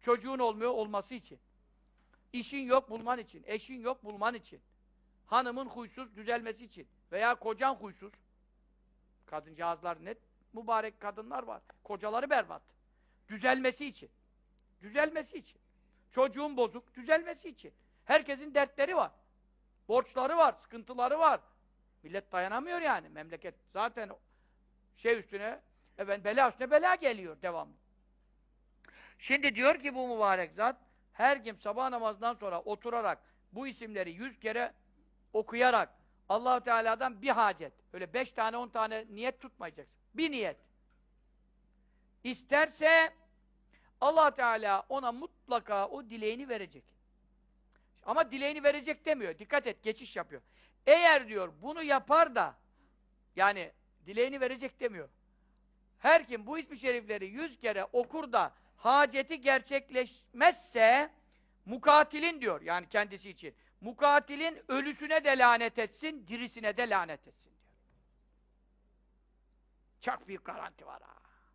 Çocuğun olmuyor olması için. İşin yok bulman için. Eşin yok bulman için. Hanımın huysuz düzelmesi için. Veya kocan huysuz. Kadıncağızlar ne mübarek kadınlar var. Kocaları berbat. Düzelmesi için. Düzelmesi için. Çocuğun bozuk, düzelmesi için. Herkesin dertleri var. Borçları var, sıkıntıları var. Millet dayanamıyor yani. Memleket zaten şey üstüne, efendim bela üstüne bela geliyor devamlı. Şimdi diyor ki bu mübarek zat, her kim sabah namazından sonra oturarak bu isimleri yüz kere okuyarak allah Teala'dan bir hacet, öyle beş tane on tane niyet tutmayacaksın. Bir niyet. İsterse allah Teala ona mutlaka o dileğini verecek. Ama dileğini verecek demiyor. Dikkat et, geçiş yapıyor. Eğer diyor bunu yapar da yani dileğini verecek demiyor. Her kim bu ismi şerifleri yüz kere okur da haceti gerçekleşmezse mukatilin diyor yani kendisi için. Mukatilin ölüsüne de lanet etsin, dirisine de lanet etsin diyor. Çok büyük garanti var ha.